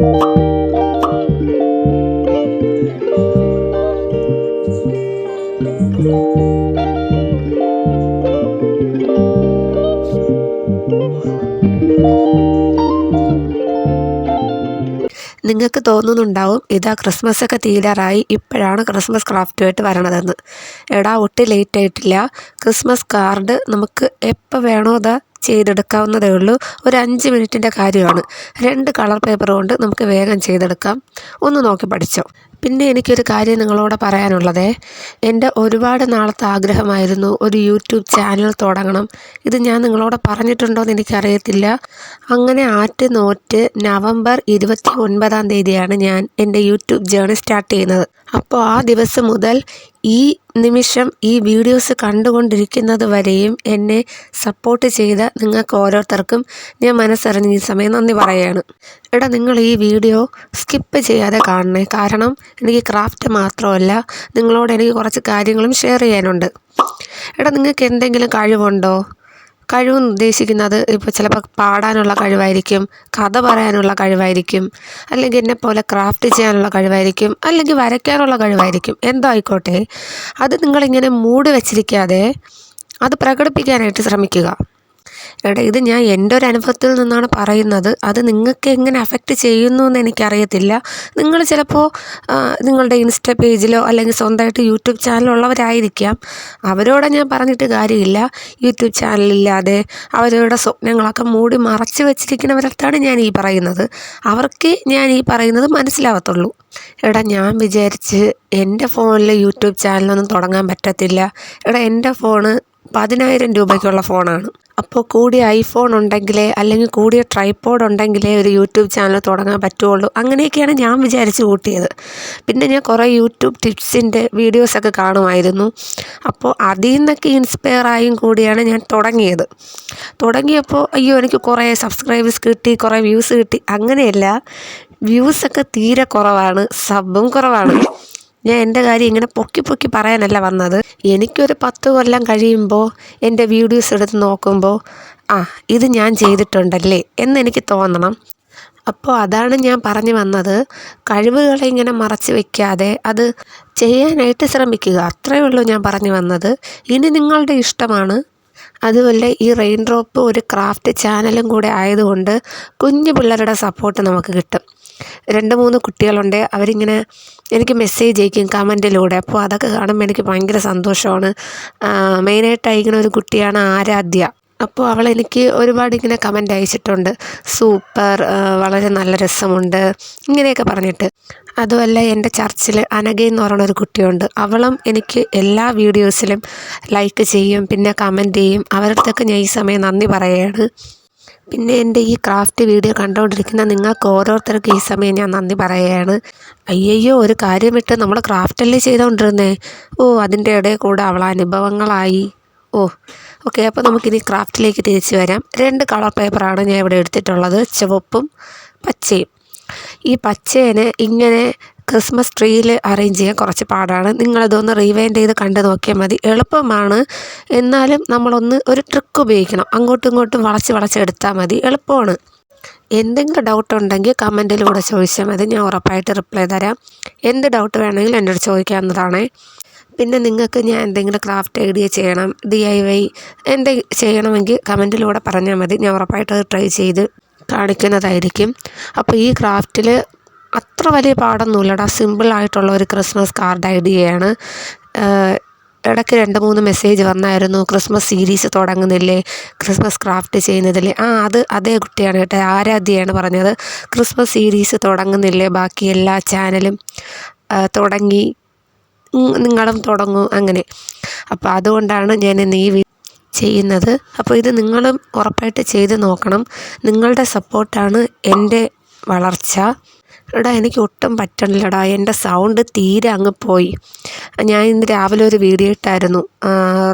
നിങ്ങൾക്ക് തോന്നുന്നുണ്ടാവും ഇതാ ക്രിസ്മസ് ഒക്കെ തീരാറായി ഇപ്പോഴാണ് ക്രിസ്മസ് ക്രാഫ്റ്റുമായിട്ട് വരണതെന്ന്. എടാ ഒട്ടും ലേറ്റ് ആയിട്ടില്ല. ക്രിസ്മസ് കാർഡ് നമുക്ക് എപ്പോൾ വേണോ അതാ ചെയ്തെടുക്കാവുന്നതേ ഉള്ളൂ. ഒരു അഞ്ച് മിനിറ്റിന്റെ കാര്യമാണ്. രണ്ട് കളർ പേപ്പർ കൊണ്ട് നമുക്ക് വേഗം ചെയ്തെടുക്കാം. ഒന്ന് നോക്കി പഠിച്ചോ. പിന്നെ എനിക്കൊരു കാര്യം നിങ്ങളോട് പറയാനുള്ളത്. എന്റെ ഒരുപാട് നാളത്തെ ആഗ്രഹമായിരുന്നു ഒരു യൂട്യൂബ് ചാനൽ തുടങ്ങണം. ഇത് ഞാൻ നിങ്ങളോട് പറഞ്ഞിട്ടുണ്ടോ എന്ന് എനിക്കറിയത്തില്ല. അങ്ങനെ ആറ്റ് നോറ്റ് നവംബർ ഇരുപത്തി ഒൻപതാം തീയതിയാണ് ഞാൻ എന്റെ യൂട്യൂബ് ജേണി സ്റ്റാർട്ട് ചെയ്യുന്നത്. അപ്പോൾ ആ ദിവസം മുതൽ ഈ നിമിഷം ഈ വീഡിയോസ് കണ്ടുകൊണ്ടിരിക്കുന്നത് വരെയും എന്നെ സപ്പോർട്ട് ചെയ്ത നിങ്ങൾക്ക് ഓരോരുത്തർക്കും ഞാൻ മനസ്സറിഞ്ഞ് ഈ സമയം നന്ദി പറയുകയാണ് എടാ നിങ്ങൾ ഈ വീഡിയോ സ്കിപ്പ് ചെയ്യാതെ കാണണേ. കാരണം എനിക്ക് ക്രാഫ്റ്റ് മാത്രമല്ല നിങ്ങളോട് എനിക്ക് കുറച്ച് കാര്യങ്ങളും ഷെയർ ചെയ്യാനുണ്ട്. എടാ നിങ്ങൾക്ക് എന്തെങ്കിലും കഴിവുണ്ടോ? കഴിവെന്ന് ഉദ്ദേശിക്കുന്നത് ഇപ്പോൾ ചിലപ്പോൾ പാടാനുള്ള കഴിവായിരിക്കും കഥ പറയാനുള്ള കഴിവായിരിക്കും അല്ലെങ്കിൽ എന്നെ പോലെ ക്രാഫ്റ്റ് ചെയ്യാനുള്ള കഴിവായിരിക്കും അല്ലെങ്കിൽ വരയ്ക്കാനുള്ള കഴിവായിരിക്കും. എന്തോ ആയിക്കോട്ടെ. അത് നിങ്ങളിങ്ങനെ മൂടി വച്ചിരിക്കാതെ അത് പ്രകടിപ്പിക്കാനായിട്ട് ശ്രമിക്കുക. എടാ ഇത് ഞാൻ എന്റെ ഒരു അനുഭവത്തിൽ നിന്നാണ് പറയുന്നത്. അത് നിങ്ങൾക്ക് എങ്ങനെ അഫക്റ്റ് ചെയ്യുന്നു എന്ന് എനിക്കറിയത്തില്ല. നിങ്ങൾ ചിലപ്പോൾ നിങ്ങളുടെ ഇൻസ്റ്റ പേജിലോ അല്ലെങ്കിൽ സ്വന്തമായിട്ട് യൂട്യൂബ് ചാനലുള്ളവരായിരിക്കാം അവരോട് ഞാൻ പറഞ്ഞിട്ട് കാര്യമില്ല. യൂട്യൂബ് ചാനലില്ലാതെ അവരുടെ സ്വപ്നങ്ങളൊക്കെ മൂടി മറച്ചു വെച്ചിരിക്കുന്നവരടുത്താണ് ഞാൻ ഈ പറയുന്നത്. അവർക്ക് ഞാൻ ഈ പറയുന്നത് മനസ്സിലാവത്തുള്ളൂ. എടാ ഞാൻ വിചാരിച്ച് എന്റെ ഫോണിൽ യൂട്യൂബ് ചാനലൊന്നും തുടങ്ങാൻ പറ്റത്തില്ല. എടാ എന്റെ ഫോണ് പതിനായിരം രൂപയ്ക്കുള്ള ഫോണാണ്. അപ്പോൾ കൂടിയ ഐഫോൺ ഉണ്ടെങ്കിലേ അല്ലെങ്കിൽ കൂടിയ ട്രൈപോഡ് ഉണ്ടെങ്കിലേ ഒരു യൂട്യൂബ് ചാനൽ തുടങ്ങാൻ പറ്റുള്ളൂ അങ്ങനെയൊക്കെയാണ് ഞാൻ വിചാരിച്ച് കൂട്ടിയത്. പിന്നെ ഞാൻ കുറേ യൂട്യൂബ് ടിപ്സിന്റെ വീഡിയോസൊക്കെ കാണുമായിരുന്നു. അപ്പോൾ അതിൽ നിന്നൊക്കെ ഇൻസ്പയർ ആയും കൂടിയാണ് ഞാൻ തുടങ്ങിയത്. തുടങ്ങിയപ്പോൾ അയ്യോ എനിക്ക് കുറേ സബ്സ്ക്രൈബേഴ്സ് കിട്ടി കുറേ വ്യൂസ് കിട്ടി. അങ്ങനെയല്ല വ്യൂസൊക്കെ തീരെ കുറവാണ് സബും കുറവാണ്. ഞാൻ എന്റെ കാര്യം ഇങ്ങനെ പൊക്കി പൊക്കി പറയാനല്ല വന്നത്. എനിക്കൊരു പത്ത് കൊല്ലം കഴിയുമ്പോൾ എന്റെ വീഡിയോസ് എടുത്ത് നോക്കുമ്പോൾ ആ ഇത് ഞാൻ ചെയ്തിട്ടുണ്ടല്ലേ എന്ന് എനിക്ക് തോന്നണം. അപ്പോൾ അതാണ് ഞാൻ പറഞ്ഞു വന്നത്. കഴിവുകളെ ഇങ്ങനെ മറച്ചു വയ്ക്കാതെ അത് ചെയ്യാനായിട്ട് ശ്രമിക്കുക. അത്രയേ ഉള്ളൂ ഞാൻ പറഞ്ഞു വന്നത്. ഇനി നിങ്ങളുടെ ഇഷ്ടമാണ്. അതുപോലെ ഈ റെയിൻ ഡ്രോപ്പ് ഒരു ക്രാഫ്റ്റ് ചാനലും കൂടെ ആയതുകൊണ്ട് കുഞ്ഞു പിള്ളേരുടെ സപ്പോർട്ട് നമുക്ക് കിട്ടും. രണ്ട് മൂന്ന് കുട്ടികളുണ്ട്. അവരിങ്ങനെ എനിക്ക് മെസ്സേജ് അയക്കും കമന്റിലൂടെ അപ്പോൾ അതൊക്കെ കാണുമ്പോൾ എനിക്ക് ഭയങ്കര സന്തോഷമാണ്. മെയിനായിട്ട് അയക്കുന്ന ഒരു കുട്ടിയാണ് ആരാധ്യ. അപ്പോൾ അവൾ എനിക്ക് ഒരുപാട് ഇങ്ങനെ കമന്റ് അയച്ചിട്ടുണ്ട്. സൂപ്പർ വളരെ നല്ല രസമുണ്ട്. ഇങ്ങനെയൊക്കെ പറഞ്ഞിട്ട്. അതുമല്ല എന്റെ ചർച്ചിൽ അനഘ എന്ന് പറയുന്ന ഒരു കുട്ടിയുണ്ട്. അവളും എനിക്ക് എല്ലാ വീഡിയോസിലും ലൈക്ക് ചെയ്യും പിന്നെ കമന്റ് ചെയ്യും. അവരുടെ അടുത്തൊക്കെ ഞാൻ ഈ സമയം നന്ദി പറയുകയാണ് പിന്നെ എന്റെ ഈ ക്രാഫ്റ്റ് വീഡിയോ കണ്ടുകൊണ്ടിരിക്കുന്ന നിങ്ങൾക്ക് ഓരോരുത്തർക്കും ഈ സമയം ഞാൻ നന്ദി പറയുകയാണ് അയ്യയ്യോ ഒരു കാര്യം വിട്ട് നമ്മൾ ക്രാഫ്റ്റല്ലേ ചെയ്തുകൊണ്ടിരുന്നേ ഓ അതിന്റെ ഇടയിൽ കൂടെ അവൾ അനുഭവങ്ങളായി. ഓ ഓക്കെ അപ്പോൾ നമുക്കിനി ക്രാഫ്റ്റിലേക്ക് തിരിച്ചു വരാം. രണ്ട് കളർ പേപ്പറാണ് ഞാൻ ഇവിടെ എടുത്തിട്ടുള്ളത് ചുവപ്പും പച്ചയും. ഈ പച്ചേനെ ഇങ്ങനെ ക്രിസ്മസ് ട്രീയിൽ അറേഞ്ച് ചെയ്യാൻ കുറച്ച് പാടാണ്. നിങ്ങളതൊന്ന് റീവൈൻഡ് ചെയ്ത് കണ്ടു നോക്കിയാൽ മതി. എളുപ്പമാണ്. എന്നാലും നമ്മളൊന്ന് ഒരു ട്രിക്ക് ഉപയോഗിക്കണം. അങ്ങോട്ടും ഇങ്ങോട്ടും വളച്ച് വളച്ചെടുത്താൽ മതി. എളുപ്പമാണ്. എന്തെങ്കിലും ഡൗട്ട് ഉണ്ടെങ്കിൽ കമന്റിലൂടെ ചോദിച്ചാൽ മതി. ഞാൻ ഉറപ്പായിട്ട് റിപ്ലൈ തരാം. എന്ത് ഡൗട്ട് വേണമെങ്കിലും എന്നോട് ചോദിക്കാവുന്നതാണ്. പിന്നെ നിങ്ങൾക്ക് ഞാൻ എന്തെങ്കിലും ക്രാഫ്റ്റ് ഐഡിയ ചെയ്യണം ഡി ഐ വൈ എന്തെങ്കിലും ചെയ്യണമെങ്കിൽ കമന്റിലൂടെ പറഞ്ഞാൽ മതി. ഞാൻ ഉറപ്പായിട്ട് ട്രൈ ചെയ്ത് കാണിക്കുന്നതായിരിക്കും. അപ്പോൾ ഈ ക്രാഫ്റ്റിൽ അത്ര വലിയ പാടൊന്നുമില്ലടാ. സിമ്പിളായിട്ടുള്ള ഒരു ക്രിസ്മസ് കാർഡ് ഐഡിയയാണ് ഇടയ്ക്ക് രണ്ട് മൂന്ന് മെസ്സേജ് വന്നായിരുന്നു. ക്രിസ്മസ് സീരീസ് തുടങ്ങുന്നില്ലേ? ക്രിസ്മസ് ക്രാഫ്റ്റ് ചെയ്യുന്നതില്ലേ ആ അത് അതേ കുട്ടിയാണ് കേട്ടോ. ആരാധ്യയാണ് പറഞ്ഞത്. ക്രിസ്മസ് സീരീസ് തുടങ്ങുന്നില്ലേ? ബാക്കി എല്ലാ ചാനലും തുടങ്ങി. നിങ്ങളും തുടങ്ങും അങ്ങനെ. അപ്പോൾ അതുകൊണ്ടാണ് ഞാൻ ഈ ചെയ്യുന്നത്. അപ്പോൾ ഇത് നിങ്ങളും ഉറപ്പായിട്ട് ചെയ്ത് നോക്കണം. നിങ്ങളുടെ സപ്പോർട്ടാണ് എന്റെ വളർച്ച. എടാ എനിക്ക് ഒട്ടും പറ്റണില്ലടാ. എന്റെ സൗണ്ട് തീരെ അങ്ങ് പോയി. ഞാൻ ഇന്ന് രാവിലെ ഒരു വീഡിയോ ഇട്ടായിരുന്നു.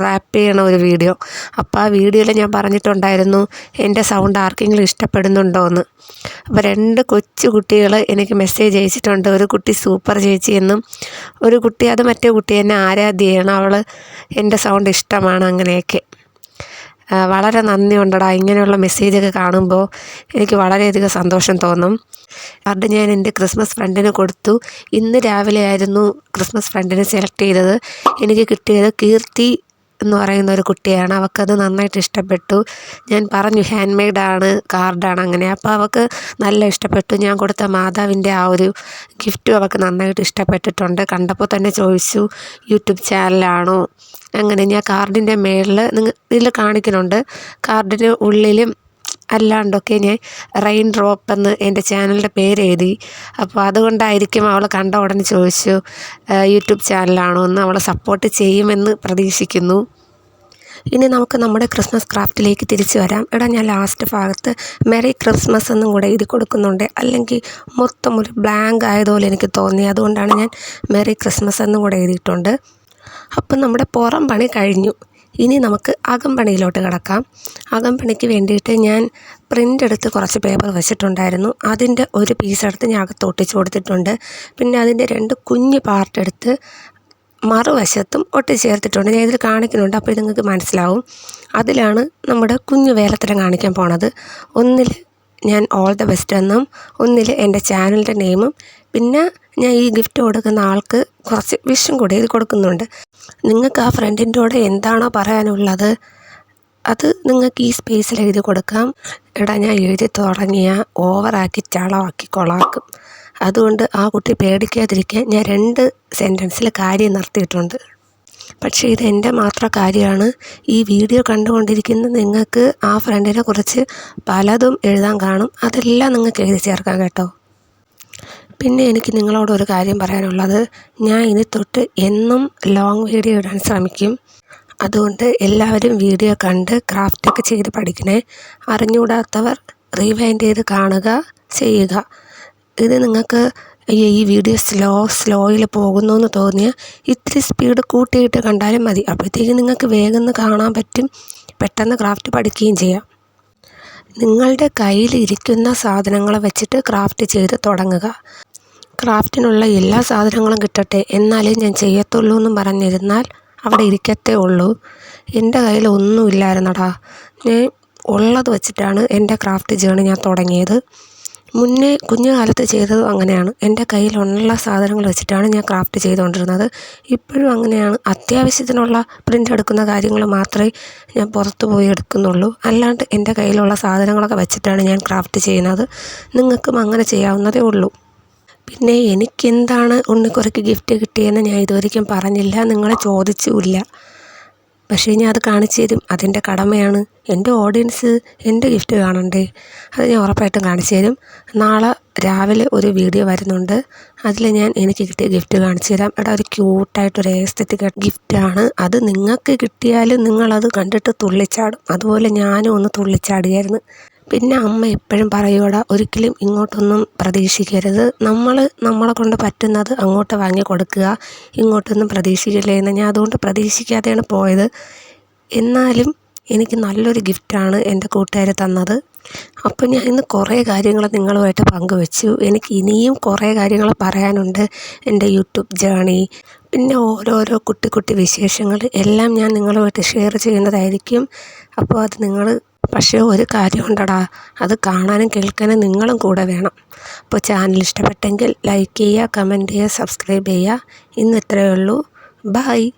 റാപ്പ് ചെയ്യണ ഒരു വീഡിയോ അപ്പോൾ ആ വീഡിയോയിൽ ഞാൻ പറഞ്ഞിട്ടുണ്ടായിരുന്നു എന്റെ സൗണ്ട് ആർക്കെങ്കിലും ഇഷ്ടപ്പെടുന്നുണ്ടോ എന്ന് അപ്പോൾ രണ്ട് കൊച്ചു കുട്ടികൾ എനിക്ക് മെസ്സേജ് അയച്ചിട്ടുണ്ട്. ഒരു കുട്ടി സൂപ്പർ ചേച്ചി എന്നും ഒരു കുട്ടി അത് മറ്റേ കുട്ടി എന്നെ ആരാധ്യയാണ് അവൾ എന്റെ സൗണ്ട് ഇഷ്ടമാണ് അങ്ങനെയൊക്കെ. വളരെ നന്ദിയുണ്ടടാ ഇങ്ങനെയുള്ള മെസ്സേജൊക്കെ കാണുമ്പോൾ എനിക്ക് വളരെയധികം സന്തോഷം തോന്നും. കാർഡ് ഞാൻ എന്റെ ക്രിസ്മസ് ഫ്രണ്ടിന് കൊടുത്തു. ഇന്ന് രാവിലെ ആയിരുന്നു ക്രിസ്മസ് ഫ്രണ്ടിനെ സെലക്ട് ചെയ്തത്. എനിക്ക് കിട്ടിയത് കീർത്തി എന്ന് പറയുന്ന ഒരു കുട്ടിയാണ്. അവൾക്കത് നന്നായിട്ട് ഇഷ്ടപ്പെട്ടു. ഞാൻ പറഞ്ഞു ഹാൻഡ് മെയ്ഡാണ് കാർഡാണ് അങ്ങനെ. അപ്പോൾ അവൾക്ക് നല്ല ഇഷ്ടപ്പെട്ടു. ഞാൻ കൊടുത്ത മാതാവിന്റെ ആ ഒരു ഗിഫ്റ്റും അവൾക്ക് നന്നായിട്ട് ഇഷ്ടപ്പെട്ടിട്ടുണ്ട്. കണ്ടപ്പോൾ തന്നെ ചോദിച്ചു യൂട്യൂബ് ചാനലാണോ അങ്ങനെ ഞാൻ കാർഡിന്റെ മേളിൽ നിങ്ങൾ ഇതിൽ കാണിക്കുന്നുണ്ട്. കാർഡിന് ഉള്ളിലും അല്ലാണ്ടൊക്കെ ഞാൻ റെയിൻ ഡ്രോപ്പ് എന്ന് എന്റെ ചാനലിന്റെ പേര് എഴുതി അപ്പോൾ അതുകൊണ്ടായിരിക്കും അവൾ കണ്ട ഉടനെ ചോദിച്ചു യൂട്യൂബ് ചാനലാണോ? എന്ന് അവളെ സപ്പോർട്ട് ചെയ്യുമെന്ന് പ്രതീക്ഷിക്കുന്നു. ഇനി നമുക്ക് നമ്മുടെ ക്രിസ്മസ് ക്രാഫ്റ്റിലേക്ക് തിരിച്ചു വരാം. ഇവിടെ ഞാൻ ലാസ്റ്റ് ഭാഗത്ത് മെറി ക്രിസ്മസ് എന്നും കൂടെ എഴുതി കൊടുക്കുന്നുണ്ട്. അല്ലെങ്കിൽ മൊത്തം ഒരു ബ്ലാങ്ക് ആയതുപോലെ എനിക്ക് തോന്നി. അതുകൊണ്ടാണ് ഞാൻ മെറി ക്രിസ്മസ് എന്നും കൂടെ എഴുതിയിട്ടുണ്ട്. അപ്പം നമ്മുടെ പുറം പണി കഴിഞ്ഞു. ഇനി നമുക്ക് അകമ്പണിയിലോട്ട് കിടക്കാം. അകമ്പണിക്ക് വേണ്ടിയിട്ട് ഞാൻ പ്രിന്റ് എടുത്ത് കുറച്ച് പേപ്പർ വെച്ചിട്ടുണ്ടായിരുന്നു. അതിന്റെ ഒരു പീസ് എടുത്ത് ഞാൻ അകത്ത് ഒട്ടിച്ച് കൊടുത്തിട്ടുണ്ട്. പിന്നെ അതിന്റെ രണ്ട് കുഞ്ഞ് പാർട്ട് എടുത്ത് മറുവശത്തും ഒട്ടിച്ചേർത്തിട്ടുണ്ട് ഞാൻ ഇതിൽ കാണിക്കുന്നുണ്ട് അപ്പോൾ ഇത് നിങ്ങൾക്ക് മനസ്സിലാവും. അതിലാണ് നമ്മുടെ കുഞ്ഞു വേലത്തരം കാണിക്കാൻ പോണത്. ഒന്നിൽ ഞാൻ ഓൾ ദ ബെസ്റ്റ് എന്നും ഒന്നിൽ എന്റെ ചാനലിന്റെ നെയിമും പിന്നെ ഞാൻ ഈ ഗിഫ്റ്റ് കൊടുക്കുന്ന ആൾക്ക് കുറച്ച് വിഷും കൂടി ഇത് കൊടുക്കുന്നുണ്ട്. നിങ്ങൾക്ക് ആ ഫ്രണ്ടിന്റെ കൂടെ എന്താണോ പറയാനുള്ളത് അത് നിങ്ങൾക്ക് ഈ സ്പേസിൽ എഴുതി കൊടുക്കാം. എടാ ഞാൻ എഴുതി തുടങ്ങിയ ഓവറാക്കി ചളമാക്കി കൊളാക്കും. അതുകൊണ്ട് ആ കുട്ടി പേടിക്കാതിരിക്കാൻ ഞാൻ രണ്ട് സെന്റൻസിൽ കാര്യം നിർത്തിയിട്ടുണ്ട്. പക്ഷേ ഇത് എന്റെ മാത്രം കാര്യമാണ്. ഈ വീഡിയോ കണ്ടുകൊണ്ടിരിക്കുന്ന നിങ്ങൾക്ക് ആ ഫ്രണ്ടിനെ കുറിച്ച് പലതും എഴുതാൻ കാണും. അതെല്ലാം നിങ്ങൾക്ക് എഴുതി ചേർക്കാം കേട്ടോ. പിന്നെ എനിക്ക് നിങ്ങളോട് ഒരു കാര്യം പറയാനുള്ളത്. ഞാൻ ഇനി തൊട്ട് എന്നും ലോങ് വീഡിയോ ഇടാൻ ശ്രമിക്കും. അതുകൊണ്ട് എല്ലാവരും വീഡിയോ കണ്ട് ക്രാഫ്റ്റൊക്കെ ചെയ്ത് പഠിക്കണേ. അറിഞ്ഞുകൂടാത്തവർ റീവൈൻഡ് ചെയ്ത് കാണുക ചെയ്യുക. ഇത് നിങ്ങൾക്ക് ഈ വീഡിയോ സ്ലോ സ്ലോയിൽ പോകുന്നു എന്ന് തോന്നിയാൽ ഇത്തിരി സ്പീഡ് കൂട്ടിയിട്ട് കണ്ടാലും മതി. അപ്പോഴത്തേക്കും നിങ്ങൾക്ക് വേഗം കാണാൻ പറ്റും. പെട്ടെന്ന് ക്രാഫ്റ്റ് പഠിക്കുകയും ചെയ്യാം. നിങ്ങളുടെ കയ്യിൽ ഇരിക്കുന്ന സാധനങ്ങൾ വെച്ചിട്ട് ക്രാഫ്റ്റ് ചെയ്ത് തുടങ്ങുക. ക്രാഫ്റ്റിനുള്ള എല്ലാ സാധനങ്ങളും കിട്ടട്ടെ എന്നാലേ ഞാൻ ചെയ്യത്തുള്ളൂ എന്നും പറഞ്ഞിരുന്നാൽ അവിടെ ഇരിക്കത്തേ ഉള്ളൂ. എന്റെ കയ്യിൽ ഒന്നും ഇല്ലായിരുന്നടാ. ഞാൻ ഉള്ളത് വെച്ചിട്ടാണ് എന്റെ ക്രാഫ്റ്റ് ജേണി ഞാൻ തുടങ്ങിയത്. മുന്നേ കുഞ്ഞുകാലത്ത് ചെയ്തതും അങ്ങനെയാണ്. എന്റെ കയ്യിലുള്ള സാധനങ്ങൾ വെച്ചിട്ടാണ് ഞാൻ ക്രാഫ്റ്റ് ചെയ്തുകൊണ്ടിരുന്നത്. ഇപ്പോഴും അങ്ങനെയാണ്. അത്യാവശ്യത്തിനുള്ള പ്രിന്റ് എടുക്കുന്ന കാര്യങ്ങൾ മാത്രമേ ഞാൻ പുറത്തു പോയി എടുക്കുന്നുള്ളൂ. അല്ലാണ്ട് എന്റെ കയ്യിലുള്ള സാധനങ്ങളൊക്കെ വെച്ചിട്ടാണ് ഞാൻ ക്രാഫ്റ്റ് ചെയ്യുന്നത്. നിങ്ങൾക്കും അങ്ങനെ ചെയ്യാവുന്നതേ ഉള്ളൂ. പിന്നെ എനിക്കെന്താണ് ഉണ്ണിക്കുറയ്ക്ക് ഗിഫ്റ്റ് കിട്ടിയെന്ന് ഞാൻ ഇതുവരെയ്ക്കും പറഞ്ഞില്ല നിങ്ങളെ ചോദിച്ചുമില്ല. പക്ഷേ ഞാൻ അത് കാണിച്ചു തരും. അതിന്റെ കടമയാണ്. എന്റെ ഓഡിയൻസ് എന്റെ ഗിഫ്റ്റ് കാണണ്ടേ? അത് ഞാൻ ഉറപ്പായിട്ടും കാണിച്ചു തരും. നാളെ രാവിലെ ഒരു വീഡിയോ വരുന്നുണ്ട്. അതിൽ ഞാൻ എനിക്ക് കിട്ടിയ ഗിഫ്റ്റ് കാണിച്ചു തരാം. എടാ ഒരു ക്യൂട്ടായിട്ടൊരു ഏസ്തറ്റിക് ഗിഫ്റ്റാണ് അത് നിങ്ങൾക്ക് കിട്ടിയാലും നിങ്ങളത് കണ്ടിട്ട് തുള്ളിച്ചാടും. അതുപോലെ ഞാനും ഒന്ന് തുള്ളിച്ചാടിയായിരുന്നു പിന്നെ അമ്മ എപ്പോഴും പറയുവാടാ ഒരിക്കലും ഇങ്ങോട്ടൊന്നും പ്രതീക്ഷിക്കരുത്. നമ്മൾ നമ്മളെ കൊണ്ട് പറ്റുന്നത് അങ്ങോട്ട് വാങ്ങി കൊടുക്കുക. ഇങ്ങോട്ടൊന്നും പ്രതീക്ഷിക്കില്ല എന്ന് ഞാൻ അതുകൊണ്ട് പ്രതീക്ഷിക്കാതെയാണ് പോയത്. എന്നാലും എനിക്ക് നല്ലൊരു ഗിഫ്റ്റാണ് എന്റെ കൂട്ടുകാർ തന്നത്. അപ്പോൾ ഞാൻ ഇന്ന് കുറേ കാര്യങ്ങൾ നിങ്ങളുമായിട്ട് പങ്കുവെച്ചു. എനിക്ക് ഇനിയും കുറേ കാര്യങ്ങൾ പറയാനുണ്ട് എന്റെ യൂട്യൂബ് ജേണി. പിന്നെ ഓരോരോ കുട്ടി കുട്ടി വിശേഷങ്ങൾ എല്ലാം ഞാൻ നിങ്ങളുമായിട്ട് ഷെയർ ചെയ്യുന്നതായിരിക്കും. അപ്പോൾ അത് നിങ്ങൾ പക്ഷേ ഒരു കാര്യമുണ്ടടാ അത് കാണാനും കേൾക്കാനും നിങ്ങളും കൂടെ വേണം. അപ്പോൾ ചാനൽ ഇഷ്ടപ്പെട്ടെങ്കിൽ ലൈക്ക് ചെയ്യുക കമന്റ് ചെയ്യുക സബ്സ്ക്രൈബ് ചെയ്യുക. ഇന്ന് ഇത്രയേ ഉള്ളൂ. ബൈ